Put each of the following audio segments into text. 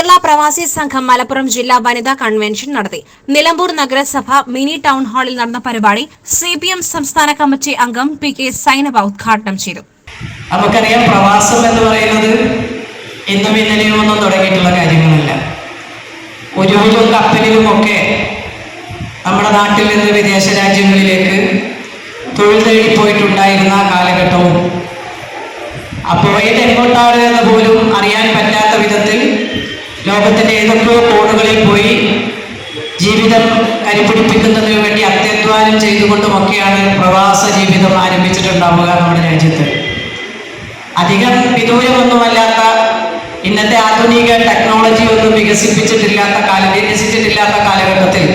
പ്രവാസി സംഘം മലപ്പുറം ജില്ലാ വനിതാ കൺവെൻഷൻ നടത്തി. നിലമ്പൂർ നഗരസഭ മിനി ടൗൺ ഹാളിൽ നടന്ന പരിപാടി സി പി എം സംസ്ഥാന കമ്മിറ്റി അംഗം പി കെ സൈനബ ഉദ്ഘാടനം ചെയ്തു. നമുക്കറിയാം പ്രവാസം എന്ന് പറയുന്നത് ഇന്നും ഇന്നലെയും ഒന്നും തുടങ്ങിയിട്ടുള്ള കാര്യങ്ങളല്ല. ഒരുവിലും കപ്പലിലും ഒക്കെ നമ്മുടെ നാട്ടിൽ നിന്ന് വിദേശ രാജ്യങ്ങളിലേക്ക് തൊഴിൽ തേടി പോയിട്ടുണ്ടായിരുന്ന കാലഘട്ടവും. അപ്പോൾ ഏത് എങ്ങോട്ടാണ് എന്ന് പോലും അറിയാൻ ലോകത്തിന്റെ ഏതൊക്കെയോ കോണുകളിൽ പോയി ജീവിതം കരിപിടിപ്പിക്കുന്നതിന് വേണ്ടി അത്യധ്വാനം ചെയ്തുകൊണ്ടുമൊക്കെയാണ് പ്രവാസ ജീവിതം ആരംഭിച്ചിട്ടുണ്ടാവുക നമ്മുടെ രാജ്യത്ത്. അധികം വിദൂരമൊന്നുമല്ലാത്ത ഇന്നത്തെ ആധുനിക ടെക്നോളജി ഒന്നും വികസിപ്പിച്ചിട്ടില്ലാത്ത കാല വികസിച്ചിട്ടില്ലാത്ത കാലഘട്ടത്തിൽ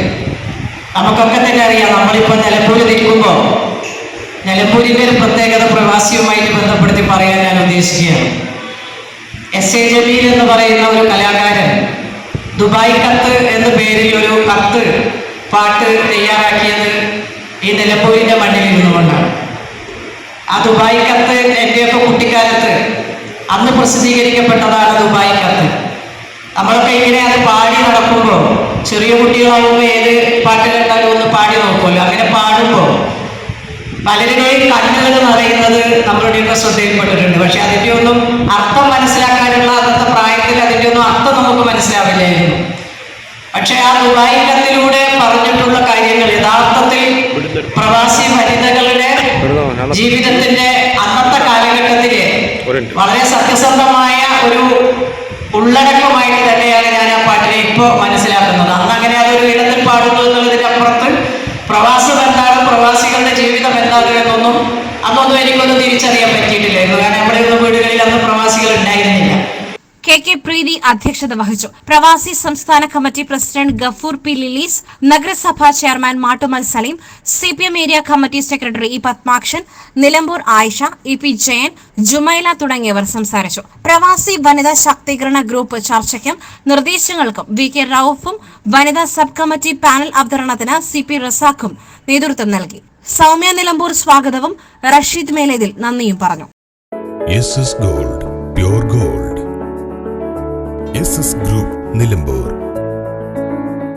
നമുക്കൊക്കെ തന്നെ അറിയാം നമ്മളിപ്പോൾ നിലമ്പൂരിൽ നിൽക്കുമ്പോൾ നിലമ്പൂരിന്റെ ഒരു പ്രത്യേകത പ്രവാസിയുമായിട്ട് ബന്ധപ്പെടുത്തി പറയാൻ ഞാൻ ഉദ്ദേശിക്കുകയാണ്. എസ് എ ജമീൽ എന്ന് പറയുന്ന ഒരു കലാകാരൻ ദുബായ് കത്ത് എന്ന പേരിൽ ഒരു കത്ത് പാട്ട് തയ്യാറാക്കിയത് ഈ നിലമ്പൂരിന്റെ മണ്ണിൽ ഇരുന്നുകൊണ്ടാണ്. ആ ദുബായ് കത്ത് എന്റെയൊക്കെ കുട്ടിക്കാലത്ത് അന്ന് പ്രസിദ്ധീകരിക്കപ്പെട്ടതാണ് ദുബായ് കത്ത് നമ്മളൊക്കെ ഇങ്ങനെ അത് പാടി നടക്കുമ്പോൾ ചെറിയ കുട്ടികളാകുമ്പോൾ ഏത് പാട്ട് കേട്ടാലും ഒന്ന് പാടി നോക്കുമല്ലോ അങ്ങനെ പാടുമ്പോൾ പലരുടെയും കണ്ണുകൾ നിറയുന്നത് നമ്മളുടെയൊക്കെ ശ്രദ്ധയിൽപ്പെട്ടിട്ടുണ്ട്. പക്ഷെ അതിന്റെ ഒന്നും അർത്ഥം മനസ്സിലാക്കാനുള്ള അന്നത്തെ പ്രായത്തിൽ അതിന്റെ ഒന്നും അർത്ഥം നമുക്ക് മനസ്സിലാവില്ലായിരുന്നു. പക്ഷെ ആ ദുബായിലത്തിലൂടെ പറഞ്ഞിട്ടുള്ള കാര്യങ്ങൾ യഥാർത്ഥത്തിൽ പ്രവാസി വനിതകളുടെ ജീവിതത്തിന്റെ അന്നത്തെ കാലഘട്ടത്തിൽ വളരെ സത്യസന്ധമായ ഒരു ഉള്ളടക്കമായിട്ട് തന്നെയാണ് ഞാൻ ആ പാട്ടിനെ ഇപ്പോൾ മനസ്സിലാക്കുന്നത്. അന്ന് അങ്ങനെ അതൊരു ഇടത്തിൽ പാടുന്നു എന്നുള്ളതിന്റെ അപ്പുറത്ത് കെ പ്രീതി അധ്യക്ഷത വഹിച്ചു. പ്രവാസി സംസ്ഥാന committee president Gafoor P Lilees നഗരസഭാ chairman Mattummal Saleem C P M area committee secretary E Padmakshan Nilambur Ayisha E P Jayan Jumaila തുടങ്ങിയവർ സംസാരിച്ചു. പ്രവാസി വനിതാ ശാക്തീകരണ ഗ്രൂപ്പ് ചർച്ചയ്ക്കും നിർദ്ദേശങ്ങൾക്കും വി കെ റൌഫും വനിതാ സബ് കമ്മിറ്റി പാനൽ അവതരണത്തിന് സി പി റസാഖും നേതൃത്വം നൽകി. സൗമ്യ നിലമ്പൂർ സ്വാഗതവും റഷീദ് മേലേതിൽ നന്ദിയും പറഞ്ഞു. Gold pure gold group Nilambur.